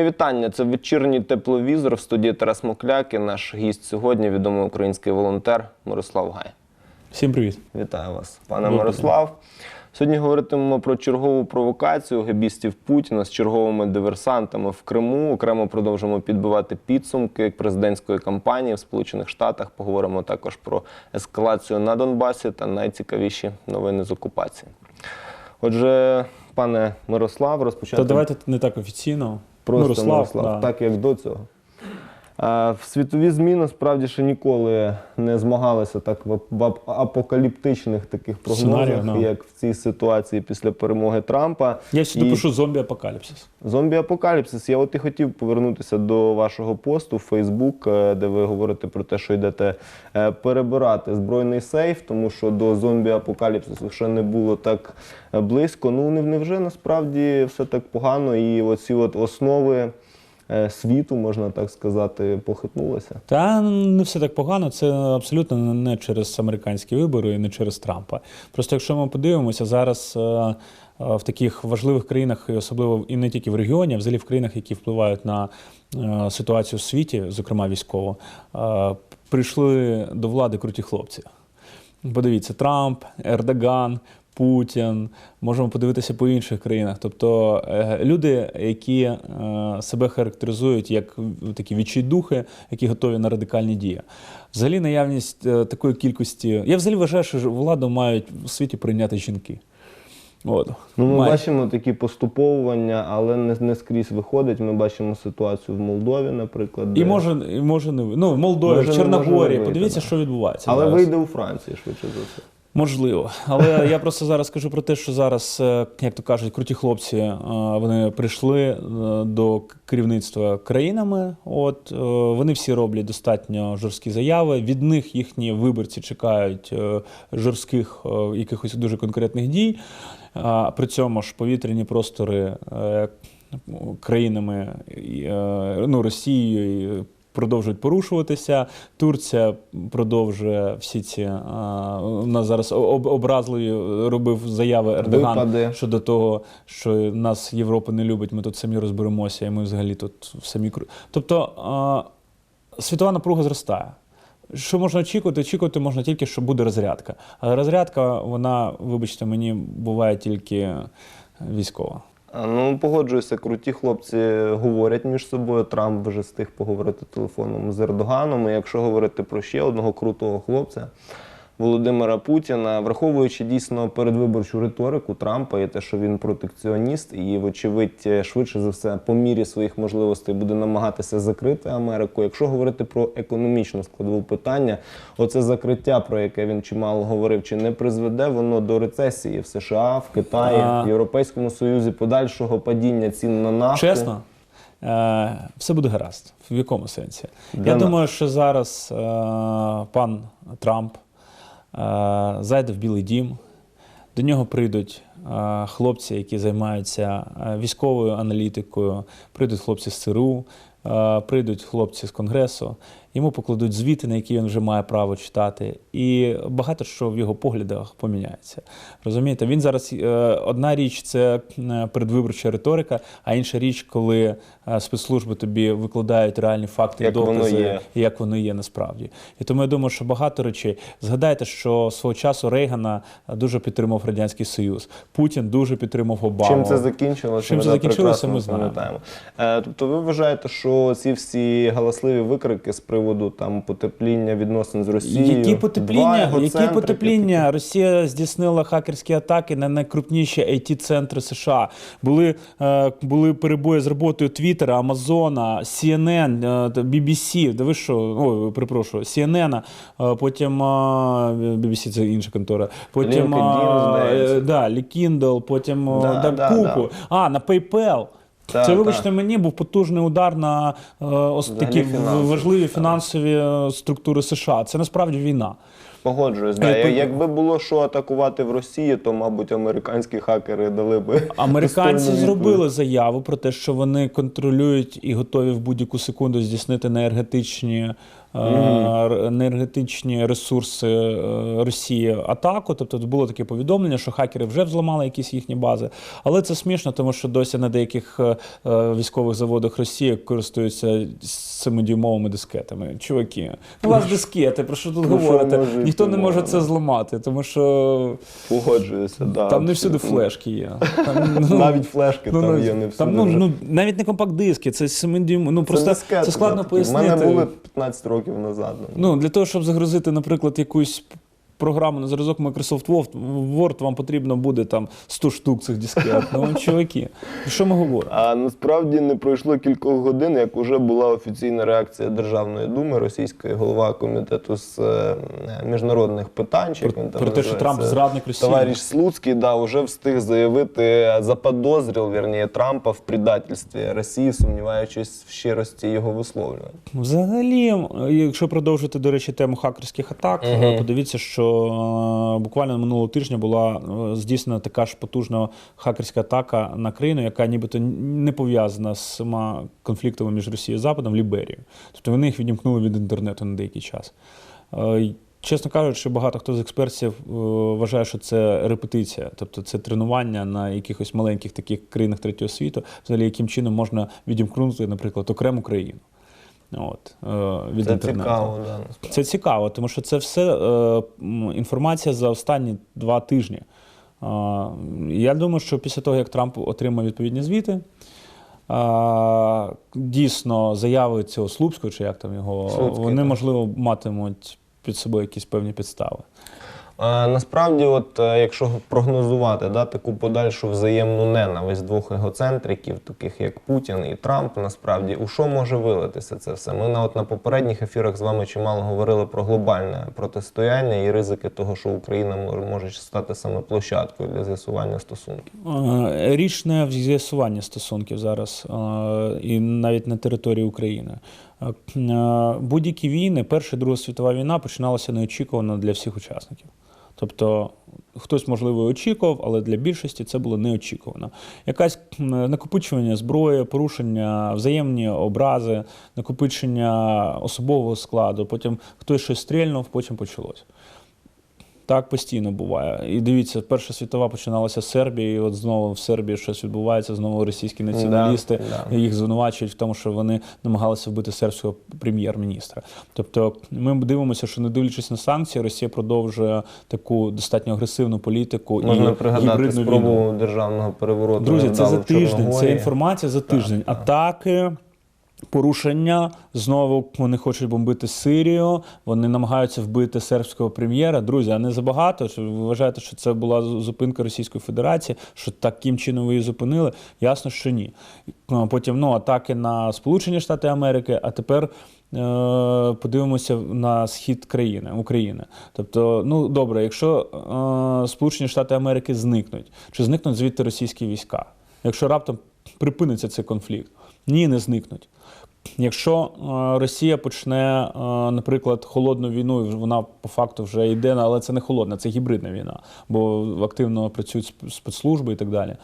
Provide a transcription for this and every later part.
Мої вітання. Це вечірній тепловізор в студії Тарас Мокляк і наш гість сьогодні, відомий український волонтер Мирослав Гай. Всім привіт. Вітаю вас, пане Добрий Мирослав. Сьогодні говоритимемо про чергову провокацію гебістів Путіна з черговими диверсантами в Криму. Окремо продовжимо підбивати підсумки президентської кампанії в Сполучених Штатах. Поговоримо також про ескалацію на Донбасі та найцікавіші новини з окупації. Отже, пане Мирослав, розпочати Та давайте не так офіційно. Просто Мирослав, Мирослав, да. так як до цього. В світові змі насправді ще ніколи не змагалися так в, ап- апокаліптичних таких прогнозах, ну. як в цій ситуації після перемоги Трампа. Я сюди І пишу зомбі-апокаліпсис. Зомбі-апокаліпсис. Я от і хотів повернутися до вашого посту в Фейсбук, де ви говорите про те, що йдете е, перебирати збройний сейф, тому що до зомбі-апокаліпсису ще не було так е, близько. Ну не- невже насправді все так погано, і оці от основи світу, можна так сказати, похитнулися? Та не все так погано. Це абсолютно не через американські вибори і не через Трампа. Просто якщо ми подивимося зараз. е, е, В таких важливих країнах, і особливо і не тільки в регіоні, а взагалі в країнах, які впливають на е, ситуацію в світі, зокрема військово, е, прийшли до влади круті хлопці. Подивіться, Трамп, Ердоган, Путін. Можемо подивитися по інших країнах. Тобто е, люди, які е, себе характеризують як такі відчайдухи, які готові на радикальні дії. Взагалі, наявність е, такої кількості. Я взагалі вважаю, що владу мають у світі прийняти жінки. От. Ну, ми Мають. бачимо такі поступовування, але не, не скрізь виходить. Ми бачимо ситуацію в Молдові, наприклад. І може, і може не ну, в Молдові, Може, в Чорногорії. Подивіться, що відбувається. але зараз. вийде у Франції швидше за все. Можливо, але я просто зараз кажу про те, що зараз, е, як то кажуть, круті хлопці, е, вони прийшли е, до керівництва країнами. От вони всі роблять достатньо жорсткі заяви. Від них їхні виборці чекають жорстких якихось дуже конкретних дій. При цьому ж повітряні простори країнами ну, Росією. Продовжують порушуватися. Турція продовжує всі ці а, у нас зараз об, образливі робив заяви Ердоган Випади. щодо того, що нас Європа не любить. Ми тут самі розберемося, і ми взагалі тут самі кру. Тобто а, світова напруга зростає. Що можна очікувати? Очікувати можна тільки, що буде розрядка. Але розрядка, вона, вибачте, мені буває тільки військова. Ну, погоджуюся, круті хлопці говорять між собою. Трамп вже встиг поговорити телефоном з Ердоганом. І якщо говорити про ще одного крутого хлопця Володимира Путіна, враховуючи дійсно передвиборчу риторику Трампа і те, що він протекціоніст, і, вочевидь, швидше за все, по мірі своїх можливостей буде намагатися закрити Америку. Якщо говорити про економічну складову питання, оце закриття, про яке він чимало говорив, чи не призведе воно до рецесії в США, в Китаї, А. в Європейському Союзі, подальшого падіння цін на нафту? Чесно, е, все буде гаразд. В якому сенсі? Для Я нас. думаю, що зараз е, пан Трамп зайде в Білий Дім. До нього прийдуть хлопці, які займаються військовою аналітикою, прийдуть хлопці з ЦРУ, прийдуть хлопці з Конгресу. Йому покладуть звіти, на які він вже має право читати, і багато що в його поглядах поміняється. Розумієте, він зараз е, одна річ це е, передвиборча риторика, а інша річ, коли е, спецслужби тобі викладають реальні факти, Як воно докази, є. як воно є насправді. І тому я думаю, що багато речей. Згадайте, що свого часу Рейгана дуже підтримав Радянський Союз. Путін дуже підтримав Обаму. Чим це закінчилося? Чим це закінчилося, ми знаємо. Тобто ви вважаєте, що ці всі галасливі викрики з приводу там потепління відносин з Росією? Які потепління, які потепління? Росія здійснила хакерські атаки на найкрупніші it центри США. Були, е, були перебої з роботою Твіттера, Амазона, CNN, е, BBC. Да ви що? Ой, перепрошую, CNN, е, потім е, BBC це інша контора. Потім LinkedIn, е, е, да, Kindle, потім е, Да, да, да, купу. да. А, на PayPal. Так, це, вибачте, та. мені був потужний удар на е, ось такі фінансові, важливі та. фінансові структури США. Це насправді війна. Погоджуюсь. Да. Е, Якби було що атакувати в Росії, то, мабуть, американські хакери дали би. Американці зробили заяву про те, що вони контролюють і готові в будь-яку секунду здійснити енергетичні енергетичні ресурси е, Росії атаку. Тобто було таке повідомлення, що хакери вже взламали якісь їхні бази. Але це смішно, тому що досі на деяких е, е, військових заводах Росії користуються 7-дюймовими дискетами. Чуваки, у вас дискети, про що тут Ну, говорите? Ніхто не може це зламати, тому що Погоджуюся, да, там не всюди флешки є. Там, ну, Навіть флешки Ну, там ну, є, не всюди там, ну, вже. ну, навіть не компакт-диски, це 7 дюйм. Ну, просто дискети, це складно да, пояснити. У мене були 15 років назад. Ну, для того, щоб загрузити, наприклад, якусь програму на зразок Microsoft Word, вам потрібно буде там 100 штук цих дискет. Ну, чуваки, що ми говоримо? А насправді не пройшло кількох годин, як уже була офіційна реакція Державної думи російської голова комітету з е, міжнародних питань. чи як Про, він там про те, що називається, Трамп зрадник Росії. Товариш Слуцький, да, уже встиг заявити, заподозрив, вірніше, Трампа в предательстві Росії, сумніваючись в щирості його висловлювань. Взагалі, якщо продовжити, до речі, тему хакерських атак, Мгм. подивіться, що буквально минулого тижня була е, здійснена така ж потужна хакерська атака на країну, яка нібито не пов'язана з сама конфліктами між Росією і Западом, Ліберію. Тобто вони їх відімкнули від інтернету на деякий час. Е, Чесно кажучи, багато хто з експертів е, вважає, що це репетиція, тобто це тренування на якихось маленьких таких країнах третього світу, взагалі яким чином можна відімкнути, наприклад, окрему країну. От, е, від Це інтернету. цікаво, да, насправді. Це цікаво, тому що це все е, інформація за останні два тижні. Е, я думаю, що після того, як Трамп отримав відповідні звіти, е, дійсно заяви цього Слупського, чи як там його, Слуцький, вони, так. можливо, матимуть під собою якісь певні підстави. Насправді, от е, якщо прогнозувати да, таку подальшу взаємну ненависть двох егоцентриків, таких як Путін і Трамп, насправді у що може вилитися це все? Ми на от на попередніх ефірах з вами чимало говорили про глобальне протистояння і ризики того, що Україна може, стати саме площадкою для з'ясування стосунків. Е, Річ не в з'ясуванні стосунків зараз, і навіть на території України. Будь-які війни, Перша і Друга світова війна починалася неочікувано для всіх учасників. Тобто хтось, можливо, очікував, але для більшості це було неочікувано. Якась накопичування зброї, порушення, взаємні образи, накопичення особового складу, потім хтось щось стрільнув, потім почалось. Так постійно буває. І дивіться, Перша світова починалася з Сербії, і от знову в Сербії щось відбувається, знову російські націоналісти да. їх звинувачують в тому, що вони намагалися вбити сербського прем'єр-міністра. Тобто ми дивимося, що не дивлячись на санкції, Росія продовжує таку достатньо агресивну політику Можна і пригадати спробу війну. державного перевороту. Друзі, це за тиждень. Це інформація за тиждень. так. Атаки. Порушення знову вони хочуть бомбити Сирію. Вони намагаються вбити сербського прем'єра. Друзі, а не забагато. Чи ви вважаєте, що це була зупинка Російської Федерації? Що таким чином ви її зупинили? Ясно, що ні. Потім ну атаки на Сполучені Штати Америки. А тепер е, подивимося на схід країни України. Тобто, ну добре, якщо е, Сполучені Штати Америки зникнуть, чи зникнуть звідти російські війська? Якщо раптом припиниться цей конфлікт, ні, не зникнуть. Якщо е, Росія почне, е, наприклад, холодну війну, і вона по факту вже йде, але це не холодна, це гібридна війна, бо активно працюють спецслужби і так далі.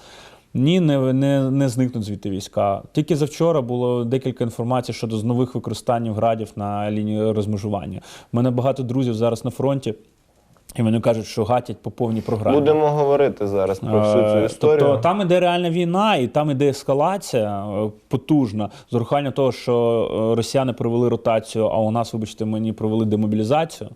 Ні, не, не, не зникнуть звідти війська. Тільки завчора було декілька інформацій щодо нових використань градів на лінії розмежування. У мене багато друзів зараз на фронті, і вони кажуть, що гатять по повній програмі. Будемо говорити зараз про всю цю Е, історію. Тобто там іде реальна війна, і там іде ескалація е, потужна з урахуванням того, що е, росіяни провели ротацію, а у нас, вибачте, мені провели демобілізацію.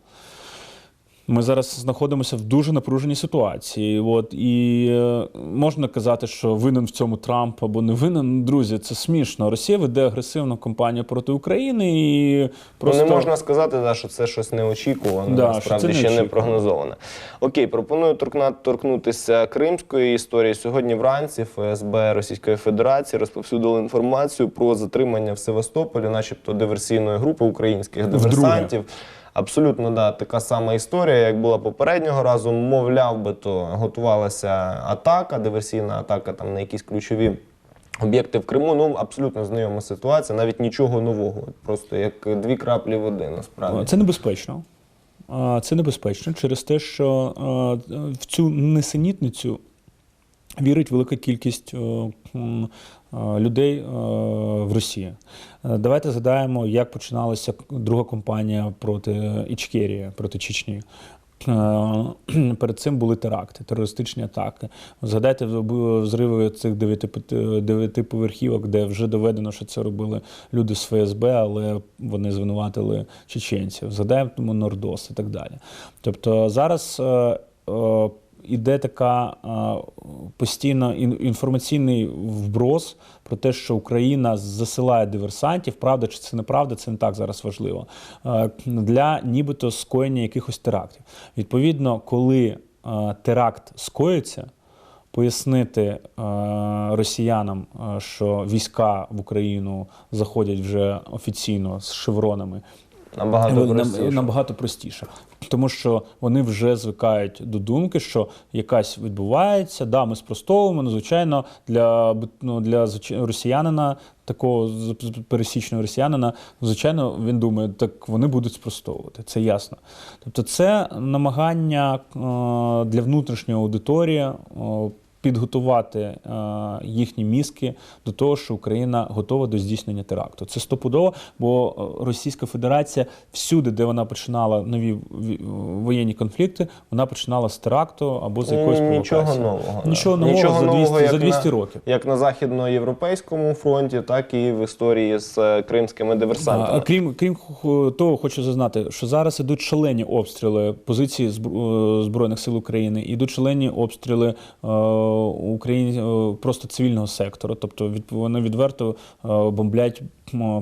Ми зараз знаходимося в дуже напруженій ситуації. От, і е, можна казати, що винен в цьому Трамп або не винен. Друзі, це смішно. Росія веде агресивну кампанію проти України і просто Ну, не можна сказати, да, що це щось неочікуване, Да, насправді що це ще не прогнозоване. Окей, пропоную торкнутися кримської історії. Сьогодні вранці ФСБ Російської Федерації розповсюдили інформацію про затримання в Севастополі, начебто диверсійної групи українських Вдруге. Абсолютно да, така сама історія, як була попереднього разу. Мовляв би, то готувалася атака, диверсійна атака там на якісь ключові об'єкти в Криму. Ну абсолютно знайома ситуація, навіть нічого нового. Просто як дві краплі води, насправді. Це небезпечно. Це небезпечно через те, що в цю несенітницю вірить велика кількість людей в Росії. Е, Давайте згадаємо, як починалася друга кампанія проти Ічкерії, проти Чечні. Е, Перед цим були теракти, терористичні атаки. Згадайте взриви цих дев'яти- дев'ятиповерхівок, де вже доведено, що це робили люди з ФСБ, але вони звинуватили чеченців. Згадаємо Нордос і так далі. Тобто зараз е, е, іде така е, постійно ін- інформаційний вброс про те, що Україна засилає диверсантів. Правда чи це неправда, це не так зараз важливо. е, Для нібито скоєння якихось терактів. Відповідно, коли е, теракт скоїться, пояснити росіянам, що війська в Україну заходять вже офіційно з шевронами. Набагато простіше. набагато простіше. Тому що вони вже звикають до думки, що якась відбувається. Да, ми спростовуємо. Ну, звичайно, для, ну, для росіянина, такого пересічного росіянина, звичайно, він думає, так вони будуть спростовувати. Це ясно. Тобто, це намагання е, для внутрішньої аудиторії. Підготувати е, їхні мізки до того, що Україна готова до здійснення теракту. Це стопудово, бо е, Російська Федерація всюди, де вона починала нові ві- воєнні конфлікти, вона починала з теракту або з якоїсь провокації. Нічого нового. Нічого нового Нічого за 200, нового, як за 200 на- років. Як на західноєвропейському фронті, так і в історії з е, кримськими диверсантами. А, крім, крім того, хочу зазнати, що зараз ідуть шалені обстріли позиції Збройних сил України, ідуть шалені обстріли е, Україні е, просто цивільного сектору. Тобто від, вони відверто е, бомблять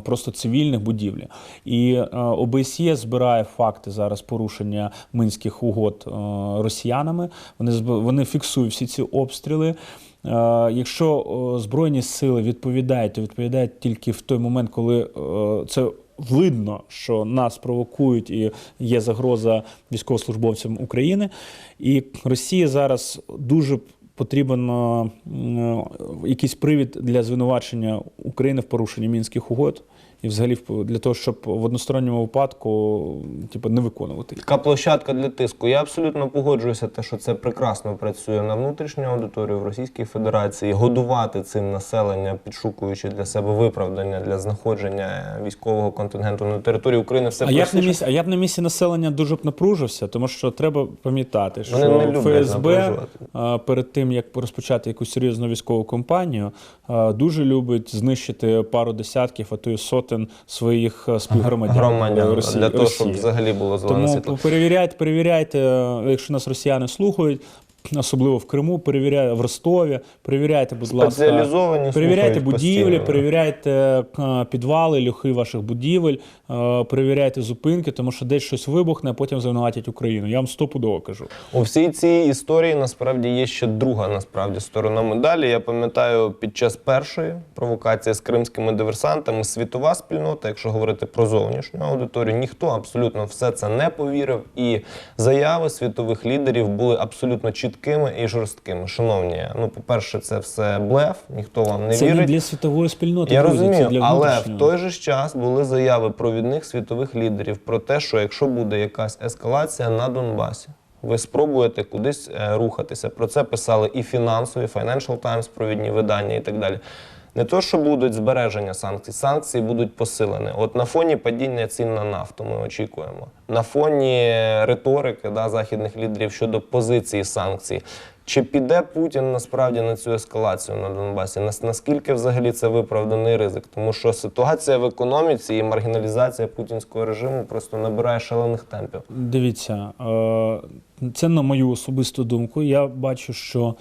просто цивільних будівлі. І е, ОБСЄ збирає факти зараз порушення мінських угод росіянами. Вони вони фіксують всі ці обстріли. Якщо збройні сили відповідають, то відповідають тільки в той момент, коли це видно, що нас провокують і є загроза військовослужбовцям України. І Росії зараз дуже потрібен е, якийсь привід для звинувачення України в порушенні мінських угод. І взагалі для того, щоб в односторонньому випадку типу, не виконувати їх. Така площадка для тиску. Я абсолютно погоджуюся, те, що це прекрасно працює на внутрішню аудиторію в Російській Федерації. Годувати цим населення, підшукуючи для себе виправдання для знаходження військового контингенту на території України, все А я, б на місці, а я б на місці населення дуже б напружився, тому що треба пам'ятати, що Вони не ФСБ перед тим, як розпочати якусь серйозну військову кампанію, дуже любить знищити пару десятків, а то й сотень своїх співгромадян громадян Росії. для того, щоб взагалі було зелене Тому світло. перевіряйте, перевіряйте, е, якщо нас росіяни слухають. Особливо в Криму, перевіряйте в Ростові, перевіряйте, будь ласка, перевіряйте будівлі, постійно. перевіряйте е, підвали, льохи ваших будівель, е, перевіряйте зупинки, тому що десь щось вибухне, а потім звинуватять Україну. Я вам стопудово кажу. У всій цій історії насправді є ще друга насправді сторона медалі. Я пам'ятаю, під час першої провокації з кримськими диверсантами світова спільнота, якщо говорити про зовнішню аудиторію, ніхто абсолютно все це не повірив. І заяви світових лідерів були абсолютно чіткими і жорсткими. Шановні, ну по-перше, це все блеф, ніхто вам не це вірить. не для світової спільноти. Я друзі, розумію, це для але в той же час були заяви провідних світових лідерів про те, що якщо буде якась ескалація на Донбасі, ви спробуєте кудись е, рухатися. Про це писали і фінансові, Financial Times, провідні видання і так далі. Не то, що будуть збереження санкцій, санкції будуть посилені. От на фоні падіння цін на нафту ми очікуємо. На фоні риторики да, західних лідерів щодо позиції санкцій. Чи піде Путін насправді на цю ескалацію на Донбасі? Нас- Наскільки взагалі це виправданий ризик? Тому що ситуація в економіці і маргіналізація путінського режиму просто набирає шалених темпів. Дивіться, е, це на мою особисту думку. Я бачу, що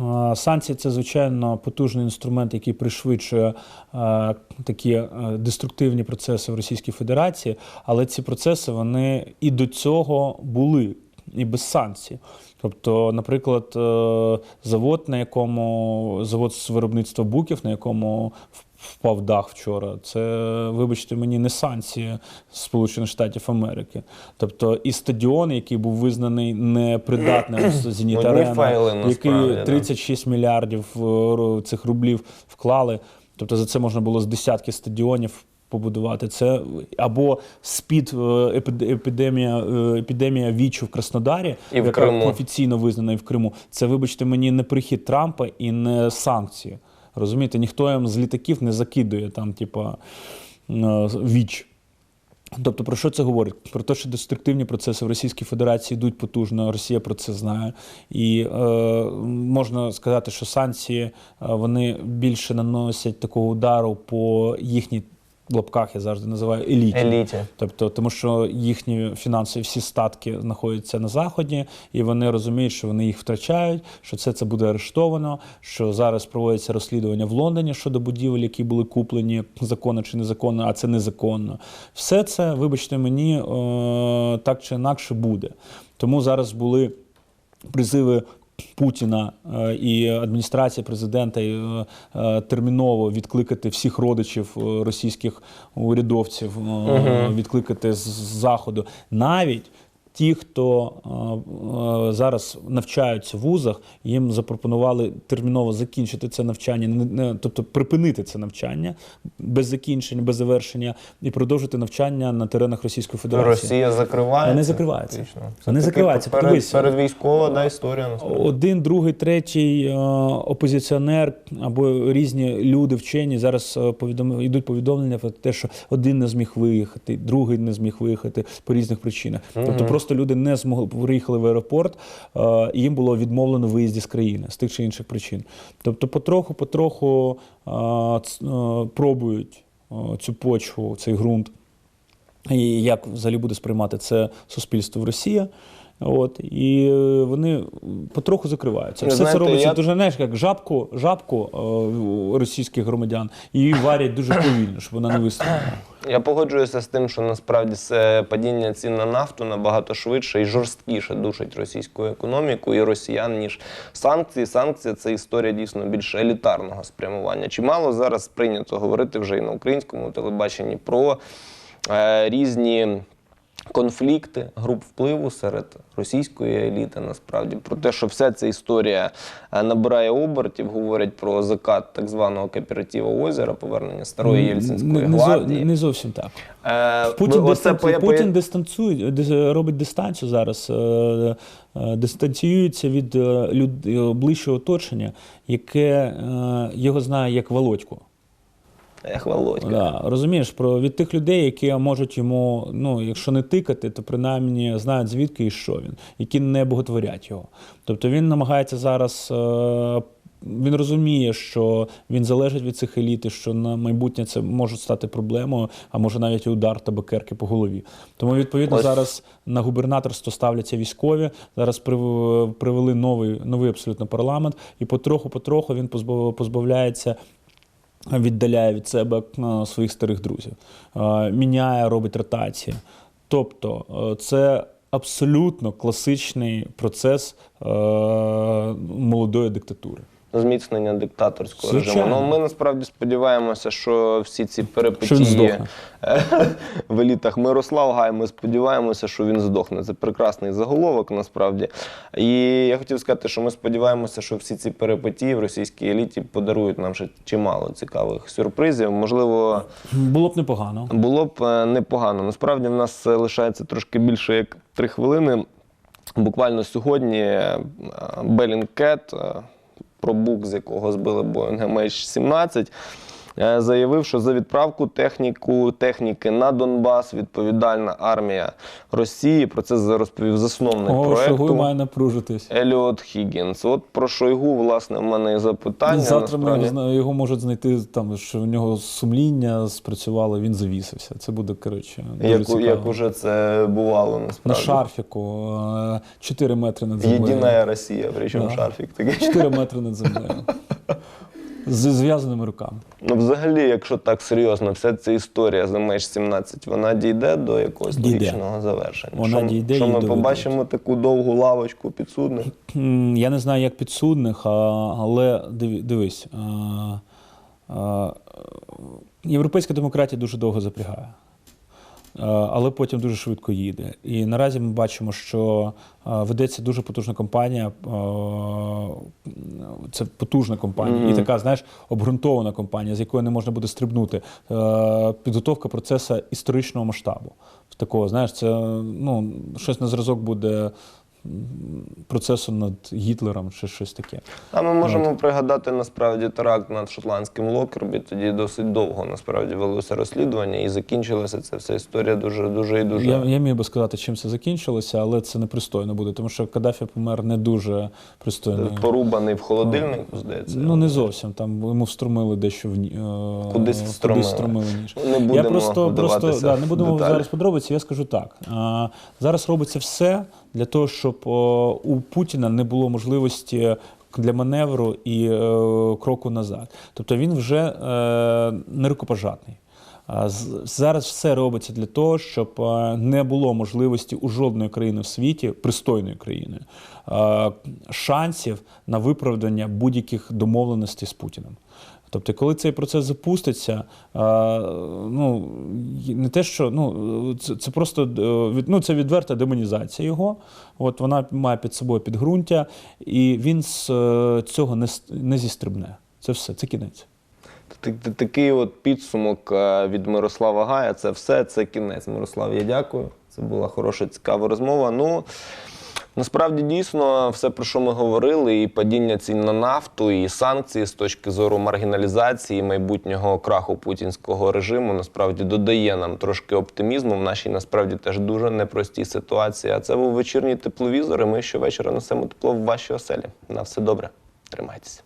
е, санкції це звичайно потужний інструмент, який пришвидшує е, такі деструктивні процеси в Російській Федерації, але ці процеси вони і до цього були. І без санкцій. Тобто, наприклад, е, завод, на якому завод з виробництва буків, на якому впав дах вчора, це, вибачте, мені не санкції Сполучених Штатів Америки. Тобто, і стадіон, який був визнаний непридатним з Арена, який да. 36 мільярдів е, цих рублів вклали. Тобто за це можна було з десятки стадіонів побудувати. Це або спід е, епідемія, е, епідемія ВІЧу в Краснодарі, І в яка Криму. офіційно визнана і в Криму. Це, вибачте, мені не прихід Трампа і не санкції. Розумієте, ніхто їм з літаків не закидує там, типа, е, віч. Тобто, про що це говорить? Про те, що деструктивні процеси в Російській Федерації йдуть потужно, Росія про це знає. І е, можна сказати, що санкції вони більше наносять такого удару по їхній в лапках, я завжди називаю еліті. Еліті. Тобто, тому що їхні фінансові всі статки знаходяться на заході, і вони розуміють, що вони їх втрачають, що це, це буде арештовано, що зараз проводиться розслідування в Лондоні щодо будівель, які були куплені законно чи незаконно, а це незаконно. Все це, вибачте мені, е, так чи інакше буде. Тому зараз були призиви. Путіна е, і адміністрація президента і, е, е, терміново відкликати всіх родичів російських урядовців, відкликати з заходу. Навіть ті, хто зараз навчаються в вузах, їм запропонували терміново закінчити це навчання, не- не- тобто припинити це навчання без закінчення, без завершення, і продовжити навчання на теренах Російської Федерації. Росія закривається. Фактично. Це Вони таки. Перед, передвійськова да, історія насправді. Один, другий, третій е, опозиціонер або різні люди вчені зараз е, повідом... йдуть повідомлення про те, що один не зміг виїхати, другий не зміг виїхати по різних причинах. Тобто просто люди не змогли приїхали в аеропорт, е, і їм було відмовлено виїзді з країни з тих чи інших причин. Тобто, потроху, потроху е, е, пробують цю почву, цей ґрунт і як взагалі буде сприймати це суспільство в Росії. От і е, вони потроху закриваються. Все знаєте, це робиться я- дуже знаєш, як жабку, жабку е, російських громадян, і її варять дуже повільно, щоб вона не вистрілила. Я погоджуюся з тим, що насправді це падіння цін на нафту набагато швидше і жорсткіше душить російську економіку і росіян, ніж санкції. Санкції це історія дійсно більш елітарного спрямування. Чимало зараз прийнято говорити вже і на українському телебаченні про е, різні. Конфлікти груп впливу серед російської еліти насправді про те, що вся ця історія е, набирає обертів, говорять про закат так званого кооперативу озера, повернення старої Єльцинської Не, не, гвардії. не зовсім так. Е, Путін, дистанцію, Путін дистанцює, робить дистанцію зараз, е, е, дистанціюється від е, люд, е, ближчого оточення, яке е, його знає як Володьку. Ех, Володька. Да, розумієш, про від тих людей, які можуть йому, ну, якщо не тикати, то принаймні знають звідки і що він, які не боготворять його. Тобто він намагається зараз. Е- він розуміє, що він залежить від цих еліт, і що на майбутнє це може стати проблемою, а може навіть і удар табакерки по голові. Тому відповідно Ось. зараз на губернаторство ставляться військові. Зараз прив- привели новий новий абсолютно парламент, і потроху-потроху він позбав- позбавляється віддаляє від себе е, своїх старих друзів, Е, міняє, робить ротації. Тобто е, це абсолютно класичний процес молодої диктатури. Зміцнення диктаторського Звичайно. режиму. Ну, ми насправді сподіваємося, що всі ці перипетії в елітах Мирослав Гай, ми сподіваємося, що він здохне. Це прекрасний заголовок, насправді. І я хотів сказати, що ми сподіваємося, що всі ці перипетії в російській еліті подарують нам ще чимало цікавих сюрпризів. Можливо, Було б непогано. було б е, непогано. Насправді в нас лишається трошки більше як три хвилини. Буквально сьогодні Белінкет, про бук, з якого збили Boeing MH17, е, заявив, що за відправку техніку, техніки на Донбас відповідальна армія Росії. Про це розповів засновник О, проекту. Шойгу має напружитись. Еліот Хіггінс. От про Шойгу, власне, в мене і запитання. Завтра ми насправді. його, можуть знайти там, що в нього сумління спрацювало, він завісився. Це буде коротше. Як, цікаво. як уже це бувало На шарфіку 4 метри над землею. Єдина Росія, причому Да. шарфік такий. 4 метри над землею. З зв'язаними руками. Ну, взагалі, якщо так серйозно, вся ця історія за меж 17, вона дійде до якогось Дійде. логічного завершення. Вона що, дійде що ми доведуть. побачимо таку довгу лавочку підсудних. Я не знаю, як підсудних, але дивись. Європейська демократія дуже довго запрягає. Е, Але потім дуже швидко їде. І наразі ми бачимо, що е, ведеться дуже потужна кампанія. е, Це потужна компанія, і така, знаєш, обґрунтована компанія, з якої не можна буде стрибнути. Підготовка процесу історичного масштабу. Такого, знаєш, це ну, щось на зразок буде процесу над Гітлером чи щось таке. А ми можемо пригадати насправді теракт над шотландським Локербі. Тоді досить довго насправді велося розслідування і закінчилася ця вся історія дуже дуже і дуже. Я, я міг би сказати, чим це закінчилося, але це непристойно буде, тому що Каддафі помер не дуже пристойно. Порубаний в холодильнику, здається. Ну не зовсім. Там йому встромили дещо в е, Кудись встромили. встромили ніж. Не Я просто, просто да, не будемо деталі. зараз подробиці. Я скажу так. А, зараз робиться все для того, щоб у Путіна не було можливості. Для маневру і е, кроку назад. Тобто він вже е, не рукопожатний. Зараз все робиться для того, щоб е, не було можливості у жодної країни в світі, пристойної країни, е, шансів на виправдання будь-яких домовленостей з Путіним. Тобто, коли цей процес запуститься, ну не те, що ну це, це просто е, ну, це відверта демонізація його. От вона має під собою підґрунтя, і він з е, цього не, не зістрибне. Це все, це кінець. Такий от підсумок е, від Мирослава Гая. Це все, це кінець. Мирослав, я дякую. Це була хороша, цікава розмова. Ну насправді дійсно все, про що ми говорили, і падіння цін на нафту, і санкції з точки зору маргіналізації майбутнього краху путінського режиму, насправді додає нам трошки оптимізму в нашій насправді теж дуже непростій ситуації. А це був вечірній тепловізор. І ми щовечора несемо тепло в ваші оселі. На все добре. Тримайтеся.